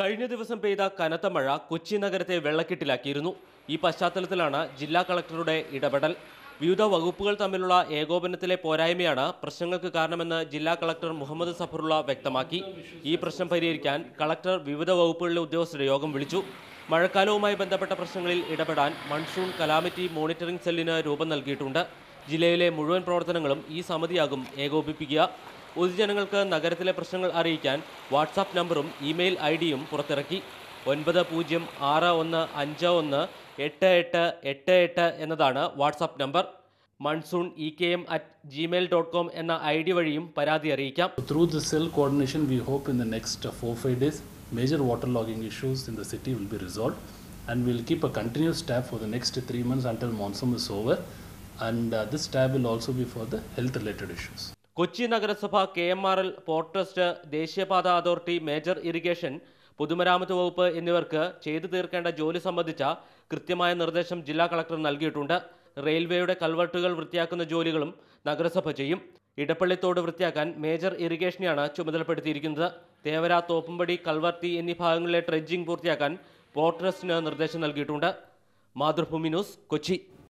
കഴിഞ്ഞ ദിവസം പെയ്ത കനത്ത മഴ കൊച്ചി നഗരത്തെ വെള്ളക്കെട്ടിലാക്കിയിരുന്നു. ഈ പശ്ചാത്തലത്തിലാണ് ജില്ലാ കളക്ടറുടെ ഇടപെടൽ. വിവിധ വകുപ്പുകൾ തമ്മിലുള്ള ഏകോപനത്തിലെ പോരായ്മയാണ് പ്രശ്നങ്ങൾക്ക് കാരണമെന്ന് ജില്ലാ കളക്ടർ മുഹമ്മദ് സഫറുള്ള വ്യക്തമാക്കി. ഈ പ്രശ്നം പരിഹരിക്കാൻ കളക്ടർ വിവിധ വകുപ്പുകളിലെ ഉദ്യോഗസ്ഥരുടെ യോഗം വിളിച്ചു. മഴക്കാലവുമായി ബന്ധപ്പെട്ട പ്രശ്നങ്ങളിൽ ഇടപെടാൻ മൺസൂൺ കലാമിറ്റി മോണിറ്ററിംഗ് സെല്ലിന് രൂപം നൽകിയിട്ടുണ്ട്. ജില്ലയിലെ മുഴുവൻ പ്രവർത്തനങ്ങളും ഈ സമിതിയാകും ഏകോപിപ്പിക്കുക പൊതുജനങ്ങൾക്ക് നഗരത്തിലെ പ്രശ്നങ്ങൾ അറിയിക്കാൻ വാട്സാപ്പ് നമ്പറും ഇമെയിൽ ഐ ഡിയും പുറത്തിറക്കി ഒൻപത് പൂജ്യം ആറ് ഒന്ന് അഞ്ച് ഒന്ന് എട്ട് എട്ട് എട്ട് എട്ട് എന്നതാണ് WhatsApp number monsoon E K M at Gmail dot com എന്ന ഐ ഡി വഴിയും പരാതി അറിയിക്കാം Through the cell coordination, we hope in the next uh, four five days, major waterlogging issues in the city will be resolved, and we'll keep a continuous tab for the next three months until monsoon is over, and uh, this tab will also be for the health-related issues. Kochi നഗരസഭ K M R L port trust ദേശീയപാത authority major irrigation പൊതുമരാമത്ത് വകുപ്പ് എന്നിവർക്ക് ചെയ്തു തീർക്കേണ്ട ജോലി സംബന്ധിച്ച കൃത്യമായ നിർദ്ദേശം ജില്ലാ കളക്ടർ നൽകിയിട്ടുണ്ട്. റെയിൽവേയുടെ കൽവർട്ടുകൾ വൃത്തിയാക്കുന്ന ജോലികളും നഗരസഭ ചെയ്യും. ഇടപ്പള്ളിത്തോട് വൃത്തിയാക്കാൻ മേജർ ഇറിഗേഷനെയാണ് ചുമതലപ്പെടുത്തിയിരിക്കുന്നത്. തേവര തോപ്പുംപടി കൽവർത്തി എന്നീ ഭാഗങ്ങളിലെ ട്രെഡ്ജിംഗ് പൂർത്തിയാക്കാൻ പോർട്ട് ട്രസ്റ്റിന് നിർദ്ദേശം നൽകിയിട്ടുണ്ട്. മാതൃഭൂമി ന്യൂസ് കൊച്ചി.